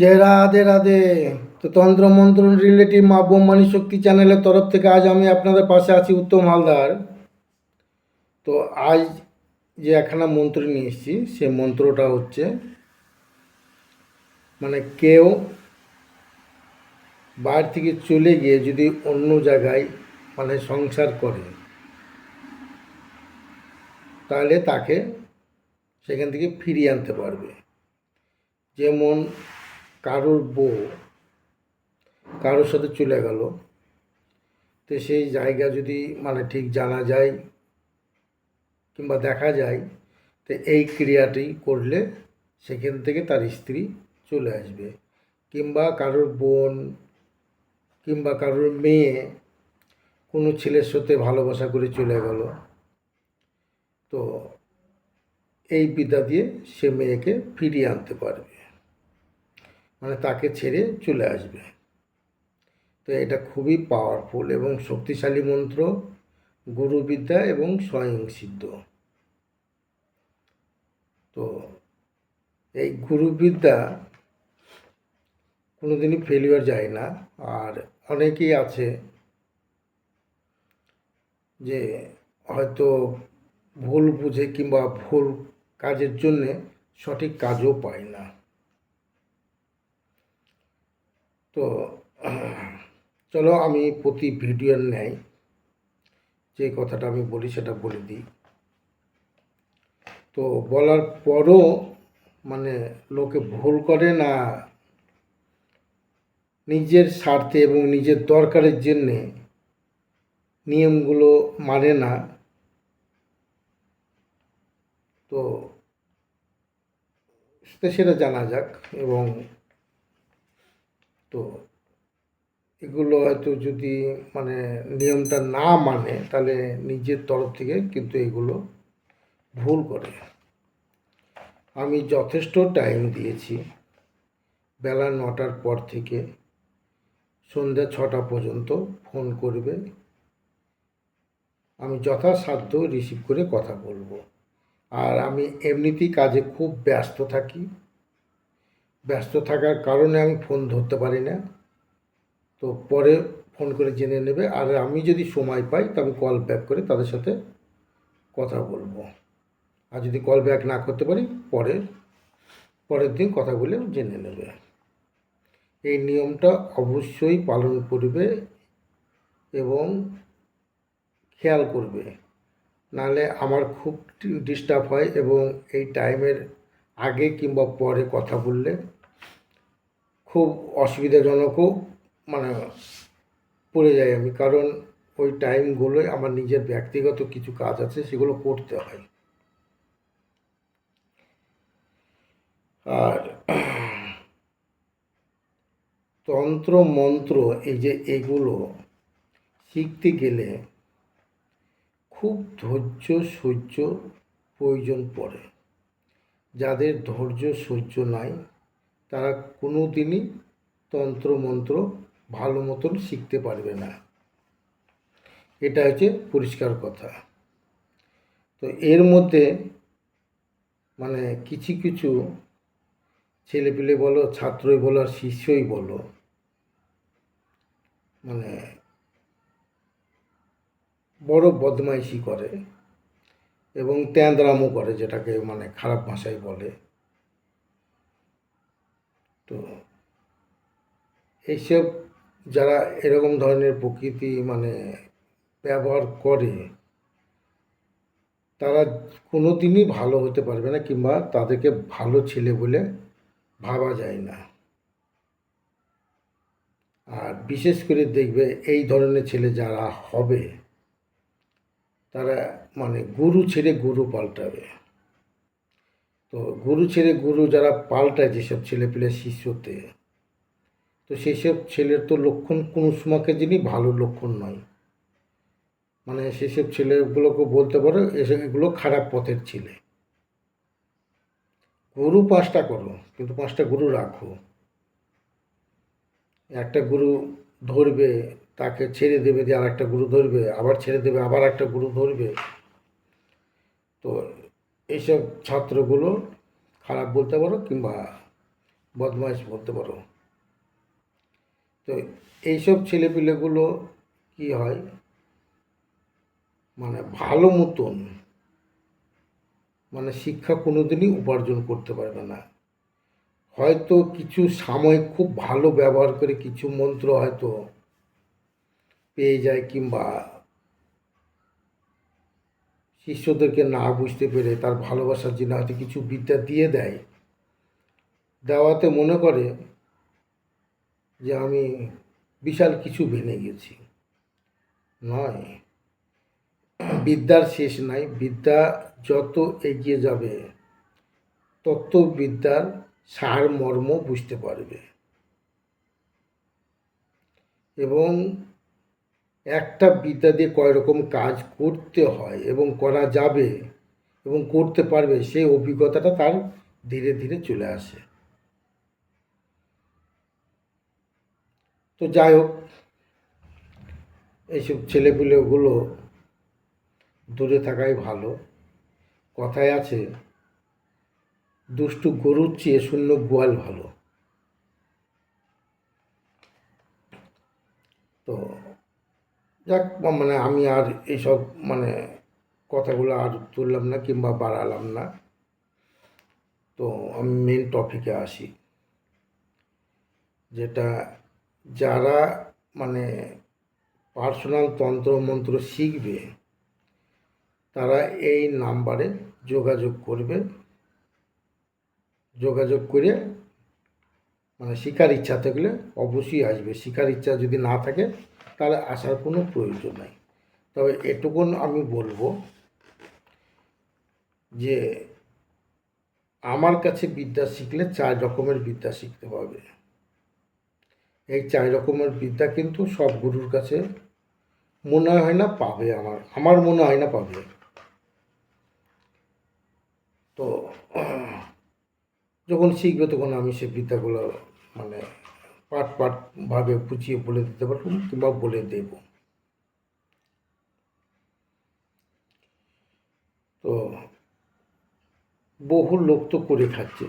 যে রাধে রাধে। তো তন্ত্র মন্ত্র রিলেটিভ মা বোমানি শক্তি চ্যানেলের তরফ থেকে আজ আমি আপনাদের পাশে আছি উত্তম হালদার। তো আজ যে একখানা মন্ত্র নিয়ে এসেছি, সে মন্ত্রটা হচ্ছে মানে কেউ বাইরে থেকে চলে গিয়ে যদি অন্য জায়গায় মানে সংসার করে, তাহলে তাকে সেখান থেকে ফিরিয়ে আনতে পারবে। যেমন কারোর বউ কারোর সাথে চলে গেল, তো সেই জায়গা যদি মানে ঠিক জানা যায় কিংবা দেখা যায়, তো এই ক্রিয়াটি করলে সেখান থেকে তার স্ত্রী চলে আসবে। কিংবা কারোর বোন কিংবা কারোর মেয়ে কোনো ছেলের সাথে ভালোবাসা করে চলে গেল, তো এই বিদ্যা দিয়ে সে মেয়েকে ফিরিয়ে আনতে পারবে। মানে তাকে ছেড়ে চলে আসবে। তো এটা খুবই পাওয়ারফুল এবং শক্তিশালী মন্ত্র, গুরুবিদ্যা এবং স্বয়ং সিদ্ধ তো এই গুরুবিদ্যা কোনোদিনই ফেলিওর যায় না। আর অনেকেই আছে যে হয়তো ভুল বুঝে কিংবা ভুল কাজের জন্যে সঠিক কাজও পায় না। তো, চলো আমি প্রতি ভিডিওর ন্যায় যে কথাটা আমি বলি সেটা বলে দিই। তো বলার পরও মানে লোকে ভুল করে না নিজের স্বার্থে এবং নিজের দরকারের জন্যে নিয়মগুলো মানে না। তো, সেটা জানা যাক এবং তো এগুলো হয়তো যদি মানে নিয়মটা না মানে তাহলে নিজের তরফ থেকে কিন্তু এগুলো ভুল করে। আমি যথেষ্ট টাইম দিয়েছি বেলা নটার পর থেকে। সন্ধ্যা ছটা পর্যন্ত ফোন করবে। আমি যথাসাধ্য রিসিভ করে কথা বলব। আর আমি এমনিতেই কাজে খুব ব্যস্ত থাকি। ব্যস্ত থাকার কারণে আমি ফোন ধরতে পারি না। তো পরে ফোন করে জেনে নেবে। আর আমি যদি সময় পাই, তো আমি কল ব্যাক করে তাদের সাথে কথা বলব। আর যদি কল ব্যাক না করতে পারি, পরে, পরের দিন কথা বলে জেনে নেবে। এই নিয়মটা অবশ্যই পালন করবে এবং খেয়াল করবে। নাহলে আমার খুব ডিস্টার্ব হয় এবং এই টাইমের আগে কিংবা পরে কথা বললে খুব অসুবিধাজনকও মানে পড়ে যাই আমি। কারণ ওই টাইমগুলোয় আমার নিজের ব্যক্তিগত কিছু কাজ আছে, সেগুলো করতে হয়। আর তন্ত্র মন্ত্র এই যে এগুলো শিখতে গেলে খুব ধৈর্য সহ্য প্রয়োজন পড়ে। যাদের ধৈর্য সহ্য নাই তারা কোনো দিনই তন্ত্র মন্ত্র ভালো মতন শিখতে পারবে না। এটা হচ্ছে পরিষ্কার কথা। তো এর মধ্যে মানে কিছু কিছু ছেলেপিলে বলো, ছাত্রই বলো আর শিষ্যই বলো মানে বড় বদমাইশি করে এবং ত্যাঁদরামও করে যেটাকে মানে খারাপ ভাষায় বলে। তো এইসব যারা এরকম ধরনের প্রকৃতি মানে ব্যবহার করে, তারা কোনো দিনই ভালো হতে পারবে না কিংবা তাদেরকে ভালো ছেলে বলে ভাবা যায় না। আর বিশেষ করে দেখবে এই ধরনের ছেলে যারা হবে, তারা মানে গুরু ছেড়ে গুরু পাল্টাবে। তো গুরু ছেড়ে গুরু যারা পাল্টায় যেসব ছেলেপিলে শিষ্যতে, তো সেসব ছেলের তো লক্ষণ কোনো সময়কে যিনি ভালো লক্ষণ নয়। মানে সেসব ছেলেগুলোকে বলতে পারো এসব এগুলো খারাপ পথের ছেলে। গুরু পাঁচটা করো, কিন্তু পাঁচটা গুরু রাখো। একটা গুরু ধরবে, তাকে ছেড়ে দেবে দিয়ে আর একটা গুরু ধরবে, আবার ছেড়ে দেবে, আবার একটা গুরু ধরবে। তো এইসব ছাত্রগুলো খারাপ বলতে পারো কিংবা বদমাইশ বলতে পারো। তো এইসব ছেলেপিলেগুলো কি হয়? মানে ভালো মতন মানে শিক্ষা কোনোদিনই উপার্জন করতে পারবে না। হয়তো কিছু সাময়িক খুব ভালো ব্যবহার করে কিছু মন্ত্র হয়তো পেয়ে যায় কিংবা শিষ্যদেরকে না বুঝতে পেরে তার ভালোবাসার জন্য হয়তো কিছু বিদ্যা দিয়ে দেয়। দেওয়াতে মনে করে যে আমি বিশাল কিছু ভেঙে গেছি। নয়, বিদ্যার শেষ নাই। বিদ্যা যত এগিয়ে যাবে, তত বিদ্যার সার মর্ম বুঝতে পারবে। এবং একটা বিদ্যা দিয়ে কয় রকম কাজ করতে হয় এবং করা যাবে এবং করতে পারবে, সেই অভিজ্ঞতাটা তার ধীরে ধীরে চলে আসে। তো যাই হোক, এইসব ছেলেপুলেগুলো দূরে থাকাই ভালো। কথায় আছে, দুষ্টু গরুর চেয়ে শূন্য গোয়াল ভালো তো যাক মানে আমি আর এইসব মানে কথাগুলো আর তুললাম না কিংবা বাড়ালাম না। তো আমি মেন টপিকে আসি। যেটা যারা মানে পার্সোনাল তন্ত্র মন্ত্র শিখবে, তারা এই নাম্বারে যোগাযোগ করবে। যোগাযোগ করে মানে শিকার ইচ্ছা থাকলে অবশ্যই আসবে। শিকার ইচ্ছা যদি না থাকে তাহলে আসার কোনো প্রয়োজন নাই। তবে এটুকুন আমি বলব যে আমার কাছে বিদ্যা শিখলে চার রকমের বিদ্যা শিখতে পারবে। এই চার রকমের বিদ্যা কিন্তু সব গুরুর কাছে মনে হয় না পাবে আমার আমার মনে হয় না পাবে। তো, যখন শিখবে তখন আমি সে বিদ্যাগুলো মানে পাট পাট ভাবে বুঝিয়ে বলে দিতে পারব, কিংবা বলে দেব। তো বহু লোক তো করে খাচ্ছে।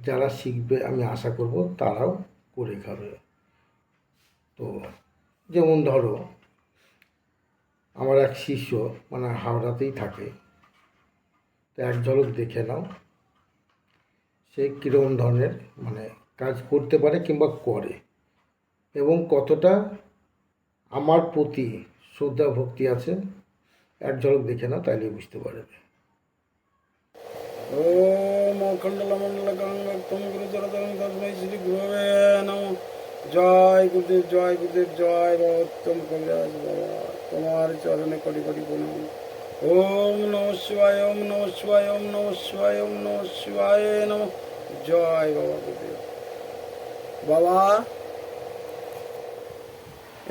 যারা শিখবে, আমি আশা করব, তারাও করে খাবে। তো যেমন ধরো, আমার এক শিষ্য মানে হাওড়াতেই থাকে। তো এক ঝলক দেখে নাও, সে কীরকম ধরনের মানে কাজ করতে পারে কিংবা করে। এবং কতটা আমার প্রতি শ্রদ্ধা ভক্তি আছে, এক ঝলক দেখে না তাইলে বুঝতে পারবে। ওম শ্রী জয় গুরুদেব জয় গুরুদেব, জয় রহত্তম কৈলাস বাবা। তোমার চরণে করি করি প্রণাম। ওম নম শিবায়, ওম নম শিবায়, ওম নম শিবায়, ওম নম শিবায় নম। জয় বাবা গুরুদেব। বাবা।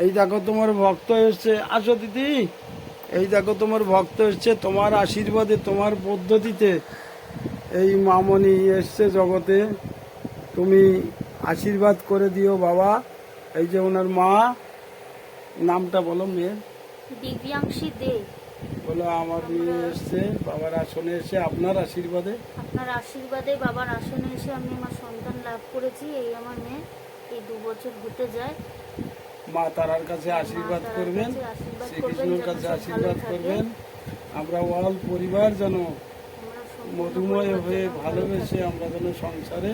এই দেখো তোমার ভক্ত এসছে। আসো দিদি। এই দেখো তোমার ভক্ত এসছে তোমার আশীর্বাদে, তোমার পদ্ধতিতে। এই মামনি এসছে জগতে। তুমি আশীর্বাদ করে দিও বাবা। এই যে ওনার মা, নামটা বলো মেয়ের। দিব্যাংশী দে। বলো আমার মেয়ে এসছে বাবার আসনে এসে আপনার আশীর্বাদে। আপনার আশীর্বাদে বাবার আসনে এসে আমি আমার সন্তান লাভ করেছি এই আমার মেয়ে এই দু বছর হতে যায়। মা তারার কাছে আশীর্বাদ করবেন করবেন, কাছে আশীর্বাদ করবেন। আমরা ওয়াল পরিবার যেন মধুময় হয়ে ভালোবেসে আমরা যেন সংসারে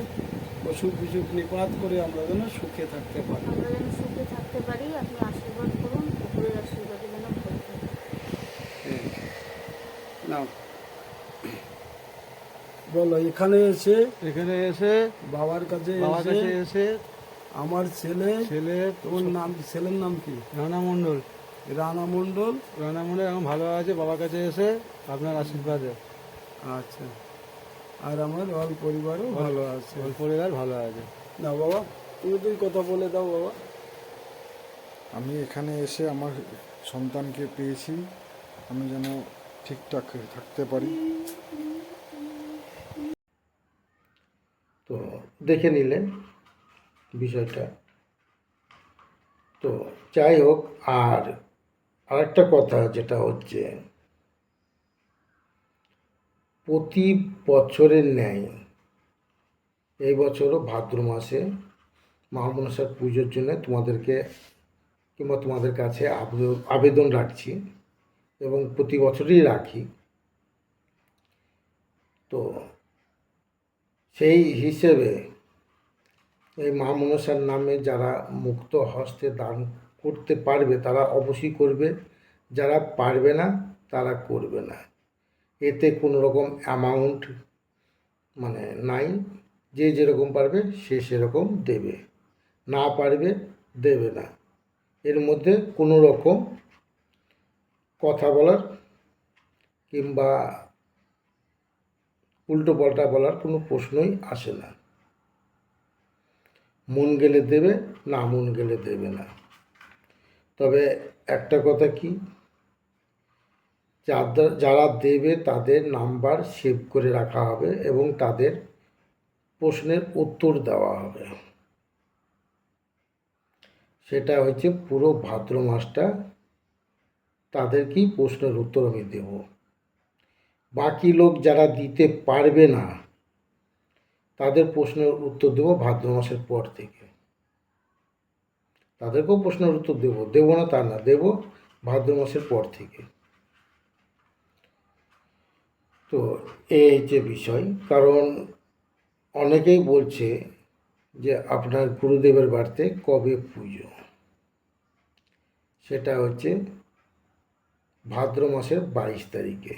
অসুখ বিসুখ নিপাত করে আমরা যেন সুখে থাকতে পারি আমরা যেন সুখে থাকতে পারি আপনি আশীর্বাদ করুন ঠাকুরের আশীর্বাদে যেন ভালো থাকে নাও বলো এখানে এসে এখানে এসে বাবার কাছে বাবার এসে কাছে এসে আমার ছেলে ছেলে তোমার নাম ছেলের নাম কি? রানা মণ্ডল। রানা মণ্ডল? রানা মণ্ডল এখন ভালো আছে বাবার কাছে এসে আপনার আশীর্বাদে। আচ্ছা। আর আমার অল পরিবারও ভালো আছে। ওর পরিবার ভালো আছে। না বাবা তুমি তুই কথা বলে দাও বাবা। আমি এখানে এসে আমার সন্তানকে পেয়েছি আমি যেন ঠিকঠাক থাকতে পারি তো দেখে নিলেন বিষয়টা। তো যাই হোক, আর আরেকটা কথা যেটা হচ্ছে, প্রতি বছরের ন্যায় এই বছরও ভাদ্র মাসে মহামনসার পুজোর জন্য তোমাদেরকে কিংবা তোমাদের কাছে আবেদন- আবেদন রাখছি এবং প্রতি বছরই রাখি। তো সেই হিসেবে এই মা মনসার নামে যারা মুক্ত হস্তে দান করতে পারবে, তারা অবশ্যই করবে। যারা পারবে না, তারা করবে না। এতে কোনো রকম অ্যামাউন্ট মানে নাই। যে যেরকম পারবে, সে সেরকম দেবে। না পারবে, দেবে না। এর মধ্যে কোনো রকম কথা বলার কিংবা উল্টো পাল্টা বলার কোনো প্রশ্নই আসে না। মন গেলে দেবে, না মন গেলে দেবে না। তবে একটা কথা কি? যারা দেবে তাদের নাম্বার সেভ করে রাখা হবে এবং তাদের প্রশ্নের উত্তর দেওয়া হবে। সেটা হচ্ছে পুরো ভাদ্র মাসটা তাদেরকেই প্রশ্নের উত্তর আমি দেব। বাকি লোক যারা দিতে পারবে না তাদের প্রশ্নের উত্তর দেব ভাদ্র মাসের পর থেকে। তাদেরকেও প্রশ্নের উত্তর দেব। দেব না তা না, দেব ভাদ্র মাসের পর থেকে। তো এই যে বিষয়, কারণ অনেকেই বলছে যে আপনার গুরুদেবের বাড়িতে কবে পুজো? সেটা হচ্ছে ভাদ্র মাসের বাইশ তারিখে।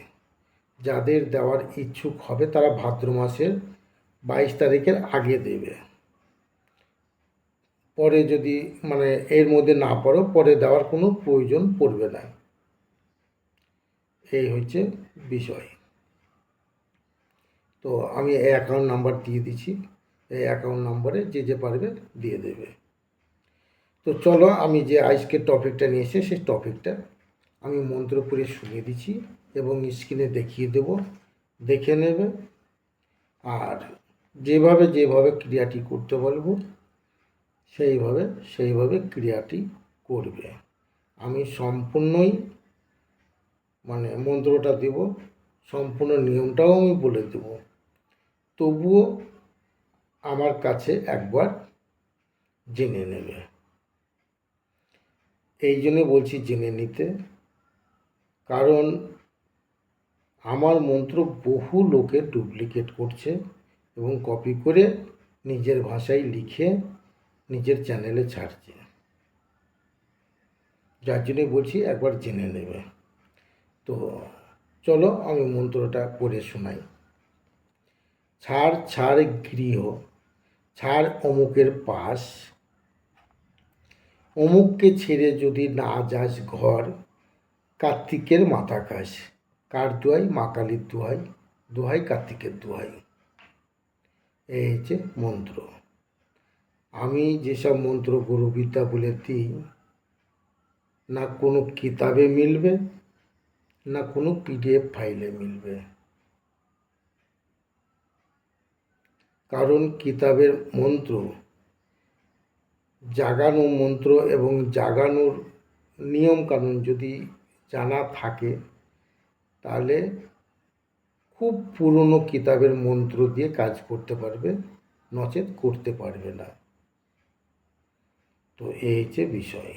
যাদের দেওয়ার ইচ্ছুক হবে তারা ভাদ্র মাসের বাইশ তারিখের আগে দেবে। পরে যদি মানে এর মধ্যে না পড়ো পরে দেওয়ার কোনো প্রয়োজন পড়বে না। এই হচ্ছে বিষয়। তো আমি এই অ্যাকাউন্ট নাম্বার দিয়ে দিচ্ছি। এই অ্যাকাউন্ট নাম্বারে যে যে পারবে দিয়ে দেবে। তো চলো আমি যে আজকে টপিকটা নিয়ে এসে সেই টপিকটা আমি মন্ত্র পড়ে শুনিয়ে দিচ্ছি এবং স্ক্রিনে দেখিয়ে দেব। দেখে নেবে। আর যেভাবে যেভাবে ক্রিয়াটি করতে বলব, সেইভাবে সেইভাবে ক্রিয়াটি করবে। আমি সম্পূর্ণই মানে মন্ত্রটা দেব, সম্পূর্ণ নিয়মটাও আমি বলে দেব। তবুও আমার কাছে একবার জেনে নেবে। এই জন্য বলছি জেনে নিতে, কারণ আমার মন্ত্র বহু লোকে ডুপ্লিকেট করছে। এবং কপি করে নিজের ভাষায় লিখে নিজের চ্যানেলে ছাড়ছে। যার জন্যই বলছি একবার জেনে নেবে। তো চলো আমি মন্ত্রটা পড়ে শোনাই। ছাড় ছাড় গৃহ, ছাড় অমুকের পাশ। অমুককে ছেড়ে যদি না যাস ঘর, কার্তিকের মাথা কাশ। কার দোহাই? মা কালীর দোহাই। দুহাই কার্তিকের দোহাই। এই হচ্ছে মন্ত্র। আমি যেসব মন্ত্র গুরুবিদ্যা বলে দিই, না কোনো কিতাবে মিলবে, না কোনো পিডিএফ ফাইলে মিলবে। কারণ কিতাবের মন্ত্র, জাগানো মন্ত্র এবং জাগানোর নিয়ম কানুন যদি জানা থাকে, তাহলে খুব পুরনো কিতাবের মন্ত্র দিয়ে কাজ করতে পারবে, নচেত করতে পারবে না। তো এই হচ্ছে বিষয়।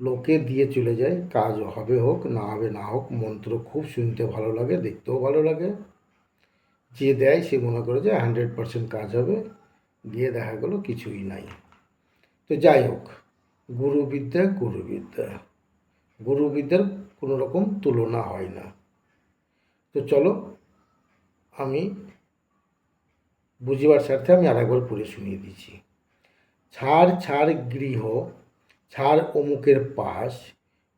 লোকে দিয়ে চলে যায়, কাজ হবে হোক, না হবে না হোক, মন্ত্র খুব শুনতে ভালো লাগে, দেখতেও ভালো লাগে। যে দেয় সে মনে করে যে হান্ড্রেড পার্সেন্ট কাজ হবে, গিয়ে দেখা গেলো কিছুই নাই। তো যাই হোক, গুরুবিদ্যা গুরুবিদ্যা। গুরুবিদ্যার কোনো রকম তুলনা হয় না। তো চলো, আমি বুঝিবার স্বার্থে আমি আরেকবার পড়ে শুনিয়ে দিচ্ছি। ছাড় ছাড় গৃহ, ছাড় অমুকের পাশ,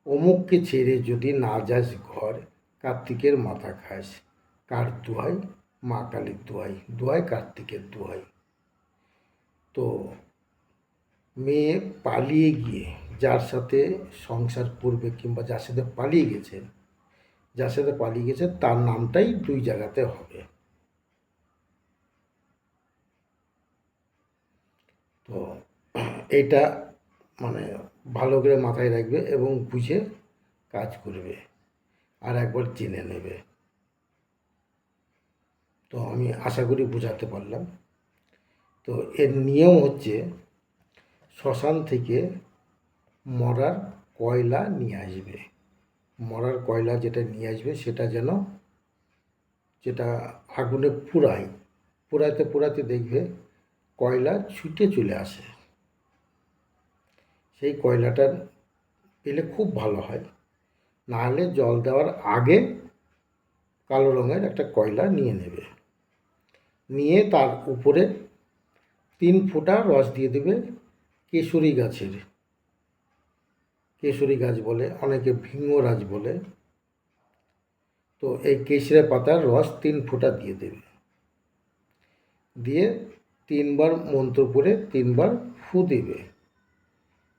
অমুককে ছেড়ে যদি না যাস ঘর, কার্তিকের মাথা খাস। কার দুহাই মা কালীর দোহাই দোহাই কার্তিকের দুহাই তো মেয়ে পালিয়ে গিয়ে, যার সাথে সংসার করবে কিংবা যার সাথে পালিয়ে গেছে যার সাথে পালিয়ে গেছে, তার নামটাই দুই জায়গাতে হবে। তো এটা মানে ভালো করে মাথায় রাখবে এবং বুঝে কাজ করবে আর একবার জেনে নেবে। তো আমি আশা করি বোঝাতে পারলাম। তো এর নিয়ম হচ্ছে শ্মশান থেকে মরার কয়লা নিয়ে আসবে। মরার কয়লা যেটা নিয়ে আসবে সেটা যেন, যেটা আগুনে পুরাই পুরাতে পুরাতে দেখবে কয়লা ছুটে চলে আসে। সেই কয়লাটা পেলে খুব ভালো হয়। নাহলে জল দেওয়ার আগে কালো রঙের একটা কয়লা নিয়ে নেবে। নিয়ে তার উপরে তিন ফোঁটা রস দিয়ে দেবে কেশরী গাছের। কেশরী গাছ বলে, অনেকে ভিঙ্গরাজ বলে। তো এই কেশরা পাতার রস তিন ফোঁটা দিয়ে দেবে। দিয়ে তিনবার মন্ত্র পড়ে তিনবার ফু দেবে।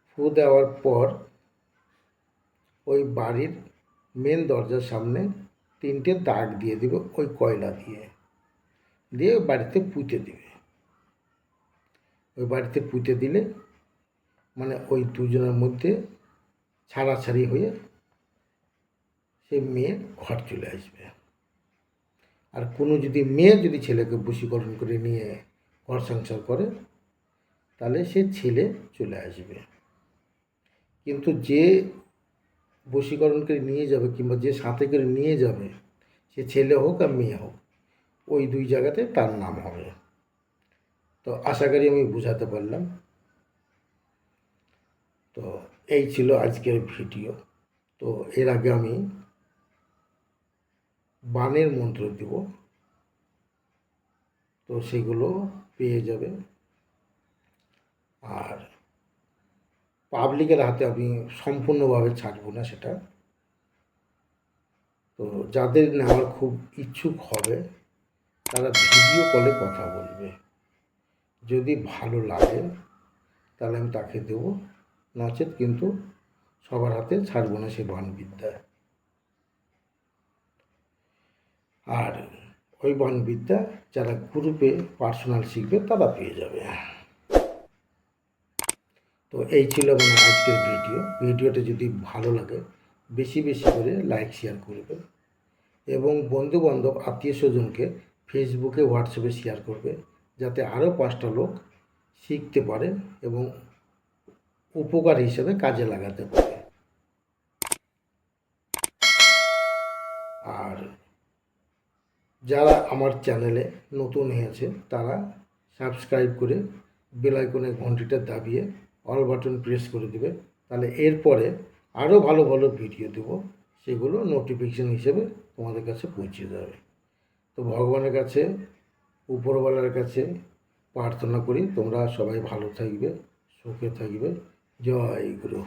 ফু দেওয়ার পর ওই বাড়ির মেন দরজার সামনে তিনটে দাগ দিয়ে দিবে ওই কয়লা দিয়ে। দিয়ে ওই বাড়িতে পুঁতে দেবে। ওই বাড়িতে পুঁতে দিলে মানে ওই দুজনের মধ্যে ছাড়াছাড়ি হয়ে সে মেয়ে ঘর চলে আসবে। আর কোনো যদি মেয়ে যদি ছেলেকে বশীকরণ করে নিয়ে ঘর সংসার করে, তাহলে সে ছেলে চলে আসবে। কিন্তু যে বশীকরণ করে নিয়ে যাবে কিংবা যে সাথে করে নিয়ে যাবে, সে ছেলে হোক আর মেয়ে হোক, ওই দুই জায়গাতে তার নাম হবে। তো আশা করি আমি বুঝাতে পারলাম। তো এই ছিল আজকের ভিডিও। তো এর আগে আমি বানের মন্ত্র দিব। তো সেগুলো পেয়ে যাবে আর পাবলিকের হাতে আমি সম্পূর্ণভাবে ছাড়বো না সেটা। তো যাদের নেওয়ার খুব ইচ্ছুক হবে, তারা ভিডিও কলে কথা বলবে। যদি ভালো লাগে, তাহলে আমি তাকে দেবো। নচেত কিন্তু সবার হাতে ছাড়ব না সে বানবিদ্যা। আর ওই বানবিদ্যা যারা গ্রুপে পার্সোনাল শিখবে, তারা পেয়ে যাবে। তো এই ছিল মানে আজকের ভিডিও। ভিডিওটা যদি ভালো লাগে, বেশি বেশি করে লাইক শেয়ার করবে এবং বন্ধু বান্ধব আত্মীয় স্বজনকে ফেসবুকে হোয়াটসঅ্যাপে শেয়ার করবে, যাতে আরও পাঁচটা লোক শিখতে পারে এবং উপকার হিসেবে কাজে লাগাতে পারে। আর যারা আমার চ্যানেলে নতুন হয়েছে, তারা সাবস্ক্রাইব করে বেল আইকনের ঘন্টিটা দাবিয়ে অল বাটন প্রেস করে দেবে। তাহলে এরপরে আরও ভালো ভালো ভিডিও দেব, সেগুলো নোটিফিকেশান হিসেবে তোমাদের কাছে পৌঁছে যাবে। তো ভগবানের কাছে, উপরওয়ালার কাছে প্রার্থনা করি তোমরা সবাই ভালো থাকবে, সুখে থাকবে। জয় গুরু